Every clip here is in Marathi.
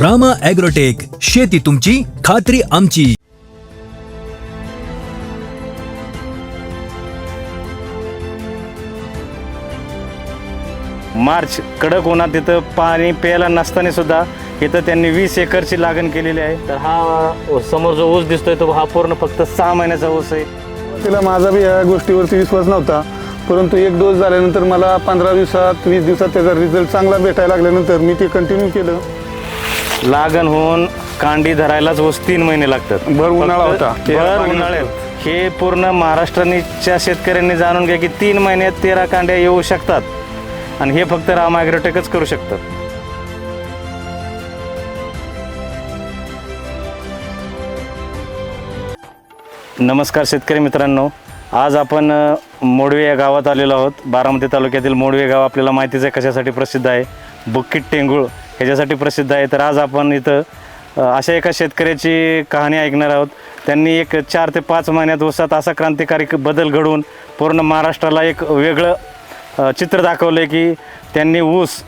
रामा ॲग्रोटेक शेती तुमची खात्री आमची. मार्च कडक उन्हात तिथं पाणी प्यायला नसताना सुद्धा इथं त्यांनी वीस एकरची लागण केलेली आहे. तर हा समोर जो ऊस दिसतोय तो हा पूर्ण फक्त सहा महिन्याचा ऊस आहे. तिला माझा बी या गोष्टीवरती विश्वास नव्हता. परंतु एक डोस झाल्यानंतर मला पंधरा दिवसात वीस दिवसात त्याचा रिझल्ट चांगला भेटायला लागल्यानंतर मी ते कंटिन्यू केलं. लागण होऊन कांडी धरायलाच ऊस तीन महिने लागतात. भर उन्हाळा फक्त होता. तेरा भर उन्हाळ्यात. हे पूर्ण महाराष्ट्राच्या शेतकऱ्यांनी जाणून घ्या की तीन महिन्यात तेरा कांड्या येऊ शकतात. आणि हे फक्त राम ॲग्रोटेकच करू शकतात. नमस्कार शेतकरी मित्रांनो. आज आपण अ, मोडवे या गावात आलेलो आहोत. बारामती तालुक्यातील मोडवे गाव आपल्याला माहितीच आहे कशासाठी प्रसिद्ध आहे. बुक्कीट टेंगुळ ह्याच्यासाठी प्रसिद्ध आहे. तर आज आपण इथं अशा एका शेतकऱ्याची कहाणी ऐकणार आहोत. त्यांनी एक चार ते पाच महिन्यात ऊसात असा क्रांतिकारी बदल घडवून पूर्ण महाराष्ट्राला एक वेगळं चित्र दाखवलं आहे की त्यांनी ऊस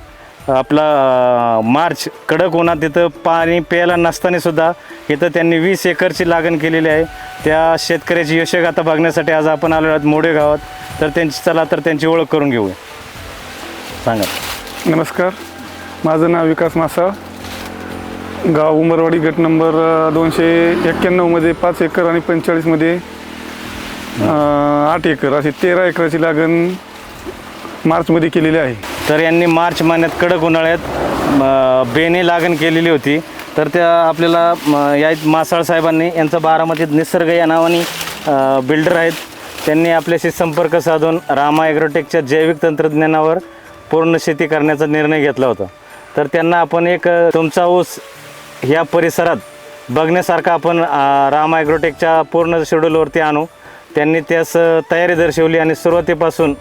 आपला मार्च कडक उन्हात तिथं पाणी प्यायला नसतानासुद्धा इथं त्यांनी वीस एकरची लागण केलेली आहे. त्या शेतकऱ्याची यशगाथा बघण्यासाठी आज आपण आलो आहोत मोडे गावात तर त्यांची चला तर त्यांची ओळख करून घेऊया. सांगा. नमस्कार. माझं नाव विकास मासाळ. गाव उमरवाडी गट नंबर दोनशे एक्क्याण्णवमध्ये पाच एकर आणि पंचेचाळीसमध्ये आठ एकर अशी तेरा एकराची लागण मार्चमध्ये केलेली आहे. तर यांनी मार्च महिन्यात कडक उन्हाळ्यात बेने लागण केलेली होती. तर त्या आपल्याला या मासाळ साहेबांनी यांचं बारामतीत निसर्ग या नावाने बिल्डर आहेत. त्यांनी आपल्याशी संपर्क साधून रामा ॲग्रोटेकच्या जैविक तंत्रज्ञानावर पूर्ण शेती करण्याचा निर्णय घेतला होता. तर त्यांना आपण एक तुमचा ऊस ह्या परिसरात बघण्यासारखा आपण राम ॲग्रोटेकच्या पूर्ण शेड्यूलवरती आणू. त्यांनी त्यास तयारी दर्शवली आणि सुरुवातीपासून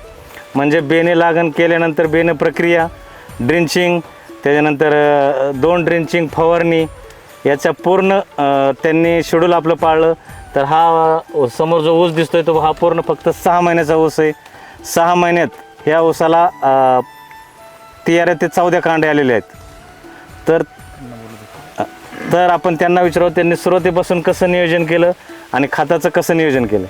म्हणजे बेने लागण केल्यानंतर बेने प्रक्रिया ड्रिंचिंग त्याच्यानंतर दोन ड्रिंचिंग फवारणी याचा पूर्ण त्यांनी शेड्यूल आपलं पाळलं. तर हा समोर जो ऊस दिसतोय तो हा पूर्ण फक्त सहा महिन्याचा ऊस आहे. सहा महिन्यात ह्या ऊसाला तेरा ते चौदा कांडे आलेले आहेत. तर तर आपण त्यांना विचारू त्यांनी सुरुवातीपासून कसं नियोजन केलं आणि खताचं कसं नियोजन केलं?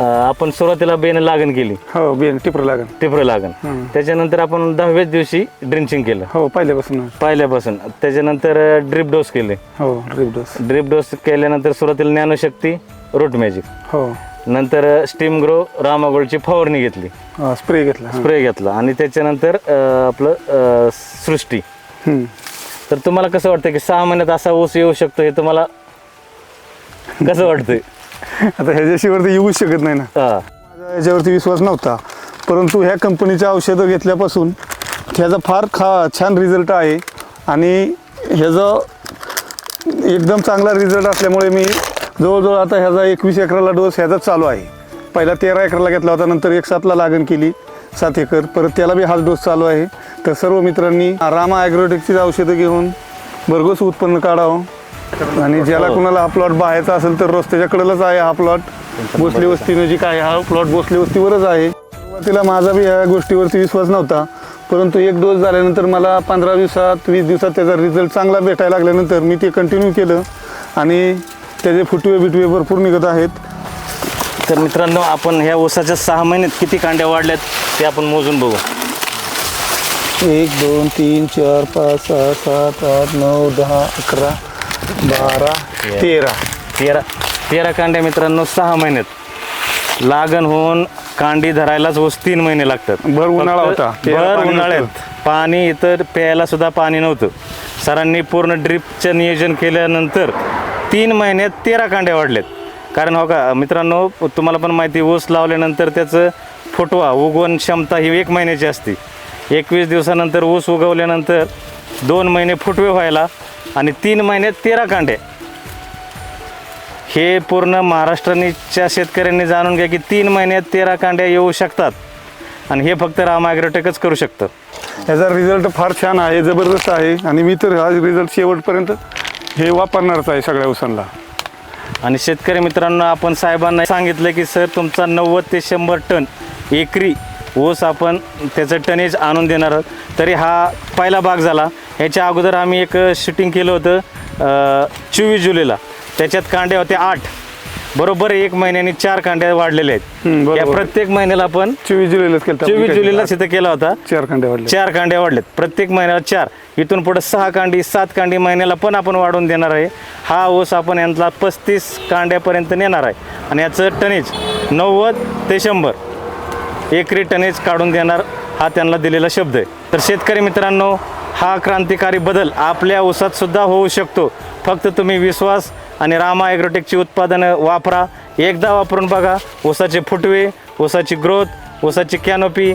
आपण सुरुवातीला बेन लागण केली. हो बियाणे टिपर लागण. टिपरं लागण. त्याच्यानंतर आपण दहाव्याच दिवशी ड्रिंचिंग केलं. हो पहिल्यापासून. पहिल्यापासून. त्याच्यानंतर ड्रिप डोस केले. हो ड्रीप डोस. ड्रिप डोस केल्यानंतर सुरुवातीला ज्ञानशक्ती रूट मॅजिक. हो. नंतर स्टीम ग्रो रामागोल्डची फवारणी घेतली. स्प्रे घेतला हा. स्प्रे घेतला. आणि त्याच्यानंतर अं, आपलं अं, सृष्टी. हम्म. तर तुम्हाला कसं वाटतं की सहा महिन्यात असा ऊस येऊ शकतो हे तुम्हाला कसं वाटतंय? आता ह्याच्याशिवाय येऊच शकत नाही ना. हा. माझा याच्यावरती विश्वास नव्हता. परंतु ह्या कंपनीच्या औषधं घेतल्यापासून ह्याचा फार खा छान रिझल्ट आहे. आणि ह्याचा एकदम चांगला रिझल्ट असल्यामुळे मी जवळजवळ आता ह्याचा एकवीस एकराला डोस ह्याचा चालू आहे. पहिला तेरा एकराला घेतला होता नंतर एक सातला लागण केली सात एकर. परत त्याला बी हाच डोस चालू आहे. तर सर्व मित्रांनी रामा ॲग्रोटेकची औषधं घेऊन भरघोस उत्पन्न काढावं. आणि ज्याला कुणाला हा प्लॉट बाहायचा असेल तर रस्त्याच्या कडेलाच आहे हा प्लॉट. भोसले वस्ती नजीक आहे हा प्लॉट भोसले वस्तीवरच आहे. सुरुवातीला माझा बी ह्या गोष्टीवरती विश्वास नव्हता. परंतु एक डोस झाल्यानंतर मला पंधरा दिवसात वीस दिवसात त्याचा रिझल्ट चांगला भेटायला लागल्यानंतर मी ते कंटिन्यू केलं. आणि त्याचे फुटवे बिटवे भरपूर निघत आहेत. तर मित्रांनो आपण ह्या ऊसाच्या सहा महिन्यात किती कांड्या वाढल्यात ते आपण मोजून बघू. एक दोन तीन चार पाच सहा सात आठ नऊ दहा अकरा बारा तेरा. तेरा. तेरा कांड्या मित्रांनो सहा महिन्यात. लागण होऊन कांडी धरायलाच ऊस तीन महिने लागतात. भर उन्हाळा होता. भर उन्हाळ्यात. पाणी इतर प्यायला सुद्धा पाणी नव्हतं. सरांनी पूर्ण ड्रिपचं नियोजन केल्यानंतर तीन महिन्यात तेरा कांड्या वाढल्यात कारण हो का मित्रांनो तुम्हाला पण माहिती ऊस लावल्यानंतर त्याचं फुटवा उगवण क्षमता ही एक महिन्याची असते. एकवीस दिवसानंतर ऊस उगवल्यानंतर दोन महिने फुटवे व्हायला आणि तीन महिन्यात तेरा कांड्या हे पूर्ण महाराष्ट्रानीच्या शेतकऱ्यांनी जाणून घ्या की तीन महिन्यात तेरा कांड्या येऊ शकतात. आणि हे फक्त राम ॲग्रोटेकच करू शकतं. याचा रिझल्ट फार छान आहे जबरदस्त आहे. आणि मी तर हा रिझल्ट शेवटपर्यंत हे वापरणारच आहे सगळ्या उसांना. आणि शेतकरी मित्रांनो आपण साहेबांना सांगितलं की सर तुमचा नव्वद ते शंभर टन एकरी ऊस आपण त्याचं टनेज आणून देणार आहोत. तरी हा पहिला भाग झाला. ह्याच्या अगोदर आम्ही एक शूटिंग केलं होतं चोवीस जुलैला. त्याच्यात कांड्या होत्या आठ. बरोबर एक महिन्याने चार कांड्या वाढलेल्या आहेत. या प्रत्येक महिन्याला आपण चोवीस जुलैलाच केलं चोवीस जुलैला तिथं केला होता. चार खंडे वाढले चार कांड्या वाढलेत. प्रत्येक महिन्याला चार. इथून पुढे सहा कांडी सात कांडी महिन्याला पण आपण वाढवून देणार आहे. हा ऊस आपण यांना पस्तीस कांड्यापर्यंत नेणार आहे. आणि याचं टनेज नव्वद ते शंभर. एकरी टनेज काढून देणार हा त्यांना दिलेला शब्द आहे. तर शेतकरी मित्रांनो हा क्रांतिकारी बदल आपल्या ऊसात सुद्धा होऊ शकतो. फक्त तुम्ही विश्वास आणि रामा ॲग्रोटेकची उत्पादनं वापरा. एकदा वापरून बघा ऊसाचे फुटवे ऊसाची ग्रोथ ऊसाची कॅनोपी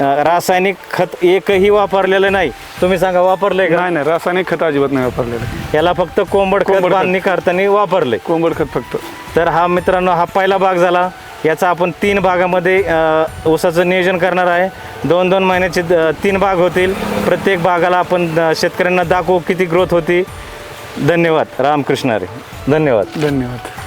रासायनिक खत एकही वापरलेलं नाही. तुम्ही सांगा वापरलंय का? नाही नाही रासायनिक खत अजिबात नाही वापरलेलं. याला फक्त कोंबड खत कोंबड खत. बांधणी करताना वापरलंय. कोंबड खत फक्त. तर हा मित्रांनो हा पहिला भाग झाला. याचा आपण तीन भागामध्ये अ, ऊसाचं नियोजन करणार आहे. दोन दोन महिन्याचे तीन भाग होतील. प्रत्येक भागाला आपण अ, शेतकऱ्यांना दाखवू किती ग्रोथ होती. धन्यवाद. रामकृष्ण हरी. धन्यवाद. धन्यवाद.